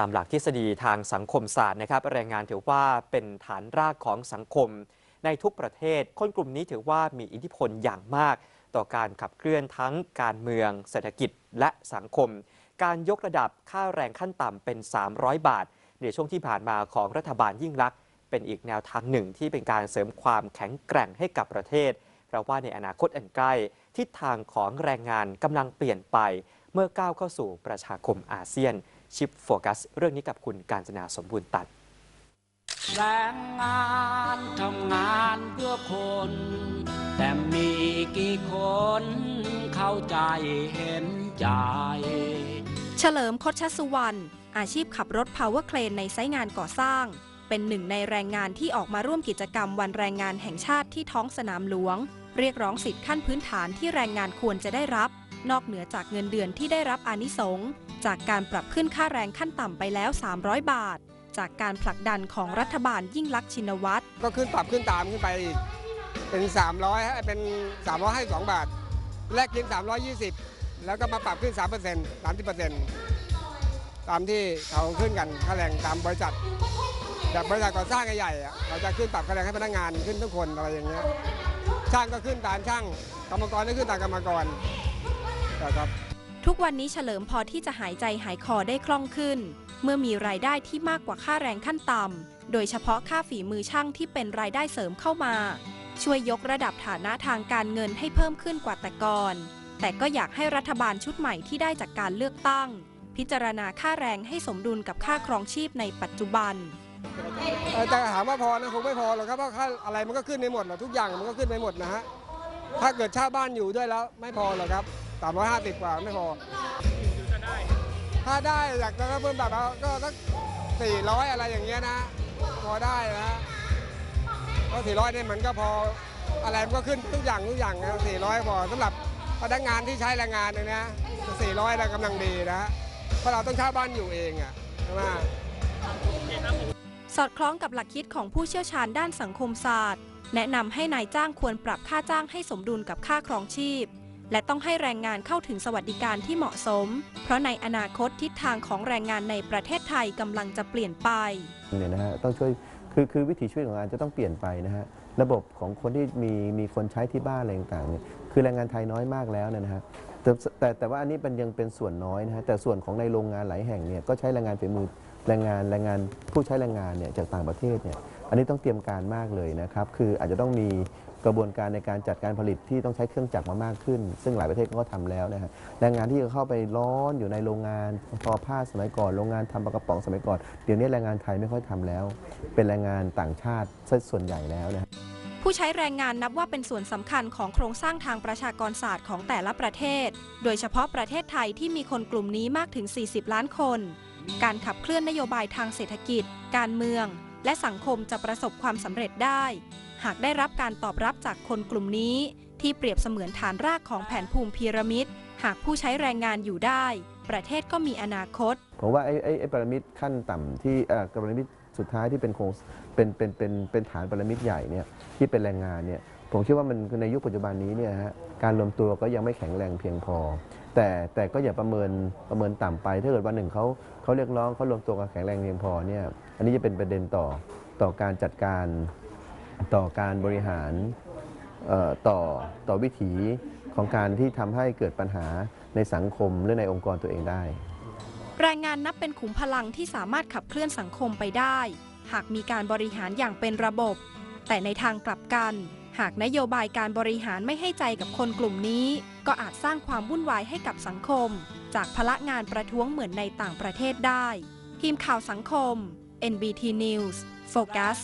ตามหลักทฤษฎีทางสังคมศาสตร์นะครับแรงงานถือว่าเป็นฐานรากของสังคม ในทุกประเทศ คนกลุ่มนี้ถือว่ามีอิทธิพลอย่างมาก ต่อการขับเคลื่อนทั้งการเมือง เศรษฐกิจและสังคม การยกระดับค่าแรงขั้นต่ำเป็น 300 บาท ในช่วงที่ผ่านมาของรัฐบาลยิ่งลักษณ์เป็นอีกแนวทางหนึ่งที่เป็นการเสริมความแข็งแกร่งให้กับประเทศ เพราะว่าในอนาคตอันใกล้ทิศทางของแรงงานกำลังเปลี่ยนไป เมื่อก้าวเข้าสู่ประชาคมอาเซียน ชิปโฟกัสเรื่องนี้กับคุณการจนาสมบูรณ์ตัดแรงงานทำงานเพื่อคน แต่มีกี่คนเข้าใจเห็นใจ เฉลิมคดชสุวรรณอาชีพขับรถ Power Crane ในไซต์งานก่อสร้าง เป็นหนึ่งในแรงงานที่ออกมาร่วมกิจกรรมวันแรงงานแห่งชาติที่ท้องสนามหลวง เรียกร้องสิทธิขั้นพื้นฐานที่แรงงานควรจะได้รับ นอกเหนือจากเงินเดือนที่ได้รับอานิสงจากการปรับขึ้นค่าแรงขั้นต่ำไปแล้ว 300 บาท จากการผลักดันของรัฐบาลยิ่งลักษณ์ชินวัตรก็ขึ้นปรับขึ้นตามขึ้นไปอีกเป็น 300เป็น352 บาท แลกกิน320 แล้วก็มาปรับขึ้น 3% 30%ตามที่เขาขึ้นกันค่าแรงตามบริษัทแบบบริษัทก่อสร้างใหญ่ๆอ่เขาจะขึ้นปรับค่าแรงให้พนักงานขึ้นทุกคนอะไรอย่างเงี้ยช่างก็ขึ้นตามช่างกรรมกรก็ขึ้นตามกรรมกร นะครับทุกวันนี้เฉลิมพอที่จะหายใจหายคอได้คล่องขึ้น เมื่อมีรายได้ที่มากกว่าค่าแรงขั้นต่ำ โดยเฉพาะค่าฝีมือช่างที่เป็นรายได้เสริมเข้ามา ช่วยยกระดับฐานะทางการเงินให้เพิ่มขึ้นกว่าแต่ก่อน แต่ก็อยากให้รัฐบาลชุดใหม่ที่ได้จากการเลือกตั้ง พิจารณาค่าแรงให้สมดุลกับค่าครองชีพในปัจจุบันเอ่อแต่ถามว่าพอนะคงไม่พอหรอกครับเพราะค่าอะไรมันก็ขึ้นไปหมดหรอกทุกอย่างมันก็ขึ้นไปหมดนะฮะถ้าเกิดเช่าบ้านอยู่ด้วยแล้วไม่พอหรอกครับ สามร้อยห้าสิบกว่าไม่พอ ถ้าได้อยากจะเพิ่มแบบว่าก็สักสี่ร้อยอะไรอย่างเงี้ยนะ พอได้นะก็สี่ร้อยเนี่ยมันก็พออะไรมันก็ขึ้นทุกอย่างทุกอย่างนะสี่ร้อยพอสำหรับพนักงานที่ใช้แรงงานเนี่ยนะสี่ร้อยนะกำลังดีนะฮะเพราะเราต้องเช่าบ้านอยู่เองอะใช่ไหมสอดคล้องกับหลักคิดของผู้เชี่ยวชาญด้านสังคมศาสตร์ แนะนำให้นายจ้างควรปรับค่าจ้างให้สมดุลกับค่าครองชีพ และต้องให้แรงงานเข้าถึงสวัสดิการที่เหมาะสม เพราะในอนาคตทิศทางของแรงงานในประเทศไทยกำลังจะเปลี่ยนไปเนี่ยนะฮะต้องช่วยคือคือวิถีชีวิตของงานจะต้องเปลี่ยนไปนะฮะระบบของคนที่มีมีคนใช้ที่บ้านอะไรต่างๆเนี่ยคือแรงงานไทยน้อยมากแล้วเนยนะฮะแต่แต่แต่ว่าอันนี้มันยังเป็นส่วนน้อยนะฮะแต่ส่วนของในโรงงานหลายแห่งเนี่ยก็ใช้แรงงานฝีมือแรงงานแรงงานผู้ใช้แรงงานเนี่ยจากต่างประเทศเนี่ยอันนี้ต้องเตรียมการมากเลยนะครับ คืออาจจะต้องมี กระบวนการในการจัดการผลิตที่ต้องใช้เครื่องจักรมามากขึ้น ซึ่งหลายประเทศก็ทำแล้วนะฮะแรงงานที่จะเข้าไปร้อนอยู่ในโรงงานทอผ้าสมัยก่อนโรงงานทำปลากระป๋องสมัยก่อนเดี๋ยวนี้แรงงานไทยไม่ค่อยทำแล้ว เป็นแรงงานต่างชาติส่วนใหญ่แล้วนะผู้ใช้แรงงานนับว่าเป็นส่วนสำคัญของโครงสร้างทางประชากรศาสตร์ของแต่ละประเทศ โดยเฉพาะประเทศไทยที่มีคนกลุ่มนี้มากถึง 40 ล้านคน การขับเคลื่อนนโยบายทางเศรษฐกิจ การเมือง และสังคมจะประสบความสำเร็จได้ หากได้รับการตอบรับจากคนกลุ่มนี้ ที่เปรียบเสมือนฐานรากของแผนภูมิพีระมิด หากผู้ใช้แรงงานอยู่ได้ ประเทศก็มีอนาคต ผมว่าไอ้ไอ้ไอ้ปรมิตขั้นต่ำที่เอ่อประมิตสุดท้ายที่เป็นโครงเป็นเป็นเป็นเป็นฐานประมิตใหญ่เนี่ยที่เป็นแรงงานเนี่ยผมคิดว่ามันในยุคปัจจุบันนี้เนี่ยฮะการรวมตัวก็ยังไม่แข็งแรงเพียงพอ แต่แต่ก็อย่าประเมินประเมินต่ำไป ถ้าเกิดวันหนึ่งเขาเขาเรียกร้องเขารวมตัวกันแข็งแรงเพียงพอเนี่ยอันนี้จะเป็นประเด็นต่อต่อการจัดการ ต่อการบริหารต่อต่อวิถีของการที่ทำให้เกิดปัญหาในสังคมหรือในองค์กรตัวเองได้ แรงงานนับเป็นขุมพลังที่สามารถขับเคลื่อนสังคมไปได้ หากมีการบริหารอย่างเป็นระบบ แต่ในทางกลับกัน หากนโยบายการบริหารไม่ให้ใจกับคนกลุ่มนี้ ก็อาจสร้างความวุ่นวายให้กับสังคม จากพละงานประท้วงเหมือนในต่างประเทศได้ ทีมข่าวสังคม NBT News Focus